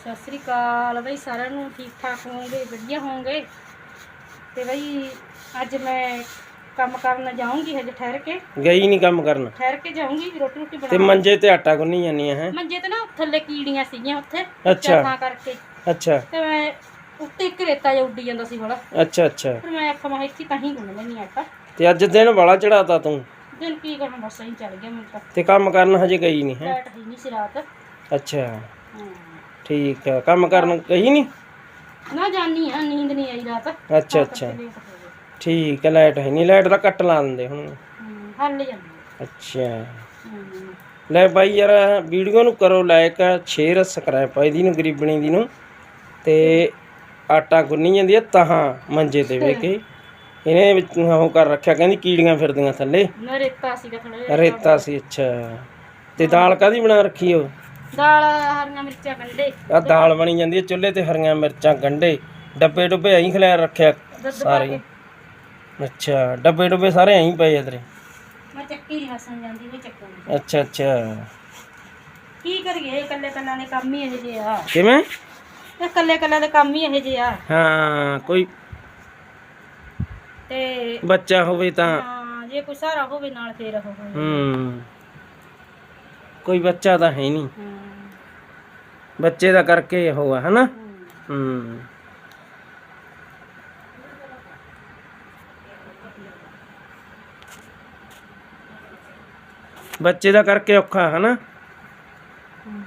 ਸਤਿ ਸ੍ਰੀ ਅਕਾਲ ਬਈ ਸਾਰਿਆਂ ਨੂੰ ਠੀਕ ਠਾਕ ਹੋਵੋਗੇ ਵਧੀਆ ਹੋਵੋਗੇ? ਤੇ ਬਈ ਅੱਜ ਮੈਂ ਕੰਮ ਕਰਨ ਜਾਊਂਗੀ ਹਜੇ ਠਹਿਰ ਕੇ। ਗਈ ਨਹੀਂ ਕੰਮ ਕਰਨ। ਠਹਿਰ ਕੇ ਜਾਊਂਗੀ ਰੋਟੀ ਰੋਟੀ ਤੇ ਬਣਾ ਮੰਜੇ ਤੇ ਆਟਾ ਗੁੰਨੀ ਜਾਂਦੀਆਂ ਹੈ? ਮੰਜੇ ਤੇ ਨਾ ਥੱਲੇ ਕੀੜੀਆਂ ਸੀਗੀਆਂ ਉੱਥੇ ਅੱਛਾ। ਤਾਂ ਕਰਕੇ। ਅੱਛਾ। ਤੇ ਮੈਂ ਉੱਤੇ ਇੱਕ ਰੇਤਾ ਜਿਹਾ ਉੱਡੀ ਜਾਂਦਾ ਸੀ ਬੜਾ ਅੱਛਾ ਅੱਛਾ। ਫਿਰ ਮੈਂ ਆਖਾਂ ਮੈਂ ਇੱਥੇ ਤਾਂ ਹੀ ਗੁੰਨ ਲੈਣੀ ਆਟਾ। ਤੇ ਅੱਜ ਦਿਨ ਵਾਲਾ ਚੜਾਤਾ ਤੂੰ? ਦਿਨ ਕੀ ਕਰਾਂ ਬਸ ਹੀ ਚੱਲ ਗਿਆ ਮੈਨੂੰ ਤਾਂ। ਤੇ ਕੰਮ ਕਰਨ ਹਜੇ ਗਈ ਨਹੀਂ ਹੈ? ਲਾਈਟ ਹੀ ਨਹੀਂ ਸੀ ਰਾਤ। ਅੱਛਾ। ਹਾਂ। ਠੀਕ ਹੈ ਕੰਮ ਕਰਨ ਗਈ ਨਹੀਂ ਨਾ? ਜਾਨੀ ਆ ਨੀਂਦ ਨਹੀਂ ਆਈ ਰਾਤ। ਅੱਛਾ ਅੱਛਾ। ਠੀਕ ਹੈ ਲਾਈਟ ਹੈ ਨਹੀਂ ਲਾਈਟ ਦਾ ਕੱਟ ਲਾ ਦਿੰਦੇ ਹੁਣ। ਹੂੰ ਹੱਲ ਜਾਂਦੀ ਆ। ਅੱਛਾ। ਲੈ ਬਾਈ ਯਾਰ ਵੀਡੀਓ ਨੂੰ ਕਰੋ ਲਾਇਕ ਸ਼ੇਅਰ ਸਬਸਕ੍ਰਾਈਬ ਆ ਇਹਦੀ ਨੂੰ ਗਰੀਬਣੀ ਦੀ ਨੂੰ। ਤੇ ਆਟਾ ਗੁੰਨੀ ਜਾਂਦੀ ਹੈ ਤਾਹਾਂ ਮੰਜੇ ਤੇ ਵੇ ਕੇ। ਇਹਨੇ ਵਿੱਚ ਉਹ ਕਰ ਰੱਖਿਆ ਕਹਿੰਦੀ ਕੀੜੀਆਂ ਫਿਰਦੀਆਂ ਥੱਲੇ। ਰੇਤਾ ਸੀਗਾ ਥੋੜਾ ਰੇਤਾ ਸੀ ਅੱਛਾ। ਤੇ ਦਾਲ ਕਾਦੀ ਬਣਾ ਰੱਖੀ ਉਹ? ਦਾਲ ਹਰੀਆਂ ਮਿਰਚਾਂ ਕੰਡੇ ਆ ਦਾਲ ਬਣੀ ਜਾਂਦੀ ਹੈ ਚੁੱਲ੍ਹੇ ਤੇ ਹਰੀਆਂ ਮਿਰਚਾਂ ਗੰਢੇ। ਡੱਬੇ ਡੁੱਬੇ ਐਂ ਖਿਲਾਰ ਰੱਖਿਆ ਸਾਰੇ। ਅੱਛਾ ਡੱਬੇ ਡੁੱਬੇ ਸਾਰੇ ਐਂ ਪਏ ਆ ਤੇਰੇ? ਮੈਂ ਚੱਕੀ ਹਸਣ ਜਾਂਦੀ ਵੀ ਚੱਕੂ ਅੱਛਾ ਅੱਛਾ। ਕੀ ਕਰੀਏ ਇਕੱਲੇ ਕੱਲਾਂ ਦੇ ਕੰਮ ਹੀ ਇਹ ਜਿਹੇ ਆ। ਕਿਵੇਂ? ਇਹ ਇਕੱਲੇ ਕੱਲਾਂ ਦੇ ਕੰਮ ਹੀ ਇਹ ਜਿਹੇ ਆ। ਹਾਂ ਕੋਈ ਤੇ ਬੱਚਾ ਹੋਵੇ ਤਾਂ। ਹਾਂ ਜੇ ਕੋਈ ਸਹਾਰਾ ਹੋਵੇ ਨਾਲ ਫੇਰ ਹੋਵੇ ਹੂੰ। ਕੋਈ ਬੱਚਾ ਤਾਂ ਹੈ ਨਹੀਂ ਹੂੰ। ਬੱਚੇ ਦਾ ਕਰਕੇ ਉਹ ਆ ਹਨਾ ਹੂੰ। ਹੂੰ ਬੱਚੇ ਦਾ ਕਰਕੇ ਔਖਾ ਹਨਾ ਹੂੰ।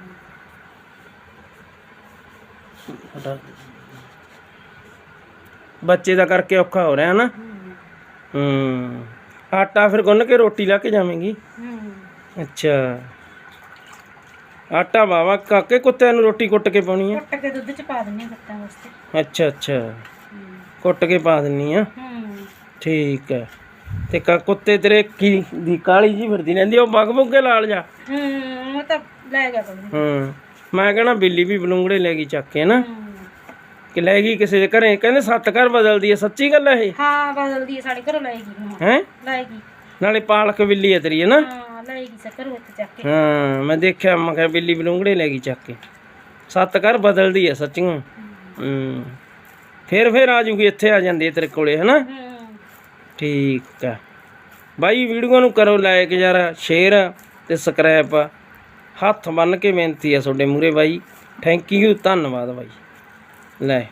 ਬੱਚੇ ਦਾ ਕਰਕੇ ਔਖਾ ਹੋ ਰਿਹਾ ਹਨਾ ਹੂੰ। ਹੂੰ ਆਟਾ ਫਿਰ ਗੁੰਨ ਕੇ ਰੋਟੀ ਲਾ ਕੇ ਜਾਵੇਂਗੀ ਹੂੰ ਅੱਛਾ ਆਟਾ ਵਾਵਾ ਕਾਕੇ ਕੁੱਤਿਆਂ ਨੂੰ ਰੋਟੀ ਕੁੱਟ ਕੇ ਪਾਉਣੀ ਆ? ਕੁੱਟ ਕੇ ਦੁੱਧ ਚ ਪਾ ਦਿੰਨੇ ਬੱਤਾਂ ਵਾਸਤੇ। ਅੱਛਾ ਅੱਛਾ। ਕੁੱਟ ਕੇ ਪਾ ਦਿੰਨੀ ਆ? ਹੂੰ। ਠੀਕ ਹੈ ਤੇ ਕਾ ਕੁੱਤੇ ਤੇਰੇ ਕੀ ਦੀ ਕਾਲੀ ਜੀ ਫਿਰਦੀ ਰਹਿੰਦੀ ਆ, ਉਹ ਬਗ ਬੁੱਗੇ ਲਾਲ ਜਾ ਹੂੰ ਉਹ ਤਾਂ ਲੈ ਗਿਆ ਬੰਦੇ ਹੂੰ। ਮੈਂ ਕਹਣਾ ਬਿੱਲੀ ਵੀ ਬਲੂੰਗੜੇ ਲੈ ਗਈ ਚੱਕ ਕੇ ਨਾ। ਹੂੰ। ਕਿ ਲੈ ਗਈ ਕਿਸੇ ਦੇ ਘਰੇ ਕਹਿੰਦੇ ਸੱਤ ਘਰ ਬਦਲਦੀ ਹੈ ਸੱਚੀ ਗੱਲ ਹੈ ਇਹ? ਹਾਂ ਬਦਲਦੀ ਹੈ ਸਾਡੇ ਘਰੋਂ ਲਾਏਗੀ ਹੁਣ। ਹੈ? ਲਾਏਗੀ ਨਾਲੇ ਪਾਲਕ ਬਿੱਲੀ ਹੈ ਤੇਰੀ ਹੈ ਨਾ? ਹਾਂ। ਲਾਏਗੀ ਸੱਕਰ ਉੱਤੇ ਚੱਕ ਕੇ। ਹਾਂ ਮੈਂ ਦੇਖਿਆ ਮੈਂ ਕਿਹਾ ਬਿੱਲੀ ਬਲੂੰਗੜੇ ਲੈ ਗਈ ਚੱਕ ਕੇ। ਸੱਤ ਘਰ ਬਦਲਦੀ ਹੈ ਸੱਚੀਆਂ ਹੂੰ। ਫੇਰ ਫੇਰ ਆ ਜੂਗੀ ਇੱਥੇ ਆ ਜਾਂਦੀ ਤੇਰੇ ਕੋਲੇ ਹੈ ਨਾ ਹੂੰ। ਠੀਕ ਹੈ ਬਾਈ ਵੀਡੀਓ ਨੂੰ ਕਰੋ ਲਾਇਕ ਯਾਰ ਸ਼ੇਅਰ ਤੇ ਸਬਸਕ੍ਰਾਈਬ। ਹੱਥ ਬੰਨ ਕੇ ਬੇਨਤੀ ਹੈ ਤੁਹਾਡੇ ਮੂਰੇ ਬਾਈ। ਥੈਂਕ ਯੂ ਧੰਨਵਾਦ ਬਾਈ। ਲੈ।